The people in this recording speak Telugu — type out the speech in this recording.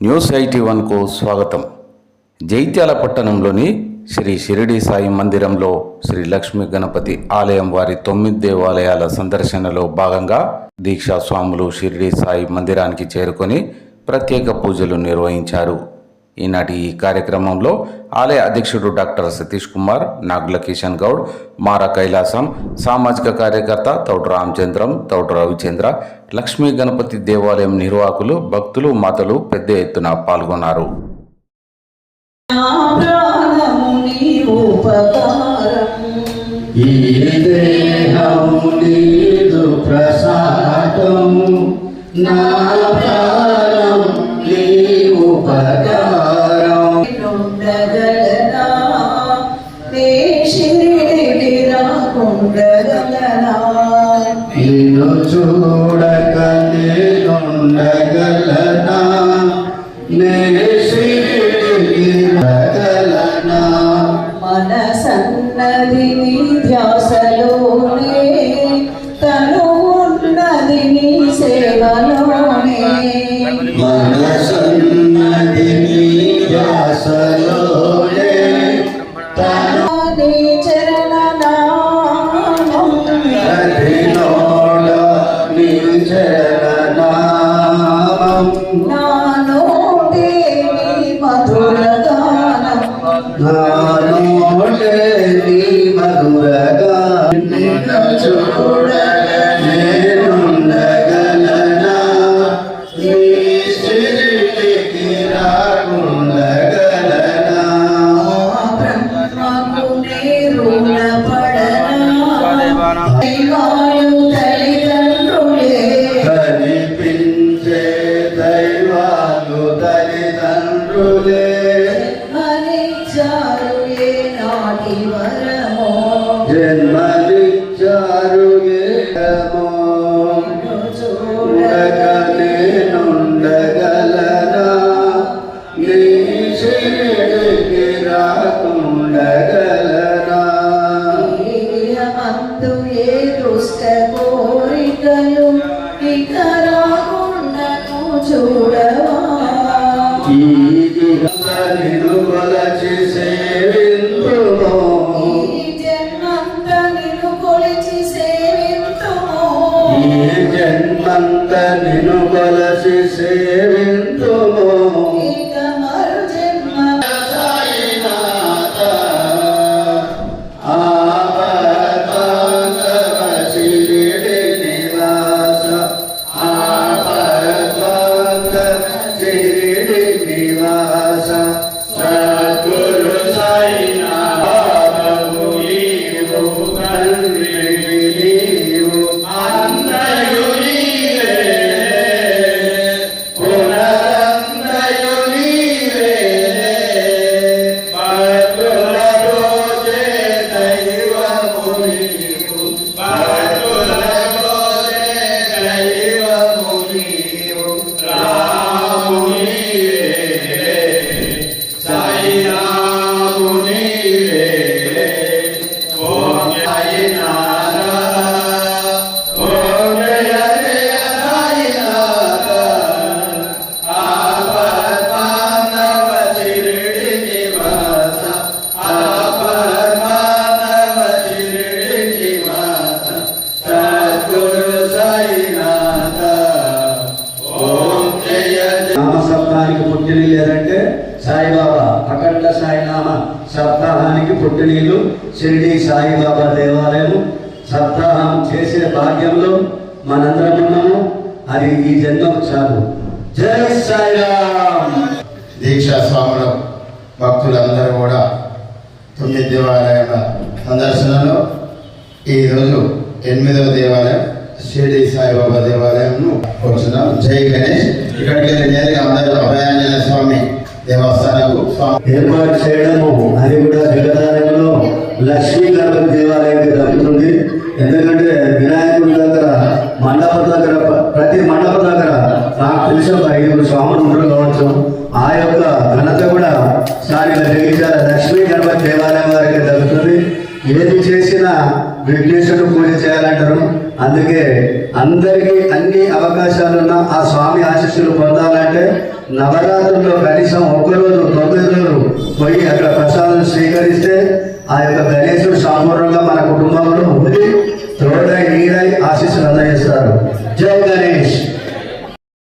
న్యూస్ ఎయిటీ వన్కు స్వాగతం. జైత్యాల పట్టణంలోని శ్రీ షిరిడి సాయి మందిరంలో శ్రీ లక్ష్మీ గణపతి ఆలయం వారి తొమ్మిది దేవాలయాల సందర్శనలో భాగంగా దీక్షా స్వాములు షిరిడి సాయి మందిరానికి చేరుకొని ప్రత్యేక పూజలు నిర్వహించారు. ఈనాటి ఈ కార్యక్రమంలో ఆలయ అధ్యక్షుడు డాక్టర్ సతీష్ కుమార్ నాగుల కిషన్ గౌడ్ మార కైలాసం సామాజిక కార్యకర్త తౌడు రామచంద్రం తౌడు రవిచంద్ర లక్ష్మీ గణపతి దేవాలయం నిర్వాహకులు భక్తులు మాతలు పెద్ద ఎత్తున పాల్గొన్నారు. నా Asalo ఇక రాకుండాను చూడవా? పుట్టిన లేదంటే సాయిబాబా అఖండ సాయినామ సప్తాహానికి పుట్టినీళ్ళు షిరిడి సాయిబాబా దేవాలయం సప్తాహం చేసిన భాగ్యంలో మనందరం ఉన్నాము అది ఈ జన్మకు చాలు. జై సాయిరామ్! దీక్షా స్వాముల భక్తులందరూ కూడా తొమ్మిది దేవాలయాల సందర్శనలో ఈరోజు ఎనిమిదవ దేవాలయం షిరిడి సాయిబాబా దేవాలయంను కూర్చున్నాం. జై గణేష్. ఇక్కడికి నేరుగా అందరూ అభయాంజన స్వామి దేవస్థానకు ఏర్పాటు చేయడము అది కూడా జగదాలయంలో లక్ష్మీ గణపతి దేవాలయానికి దక్కుతుంది ఎందుకంటే వినాయకుడి దగ్గర మండపం దగ్గర ప్రతి మండపం దగ్గర నాకు తెలిసిన ఐదుగురు స్వాములు ఉండడం కావచ్చు. ఆ యొక్క ఘనత కూడా స్థానిక జగిత్యాల లక్ష్మీ గణపతి దేవాలయం వారికి దక్కుతుంది ఏది చేసినా విఘ్నేశ్వరుడు పూజ చేయాలంటారు. అందుకే అందరికీ అన్ని అవకాశాలున్న ఆ స్వామి ఆశీస్సులు పొందాలంటే నవరాత్రుల్లో కనీసం ఒకరోజు తొమ్మిది రోజులు పోయి అక్కడ ప్రసాదం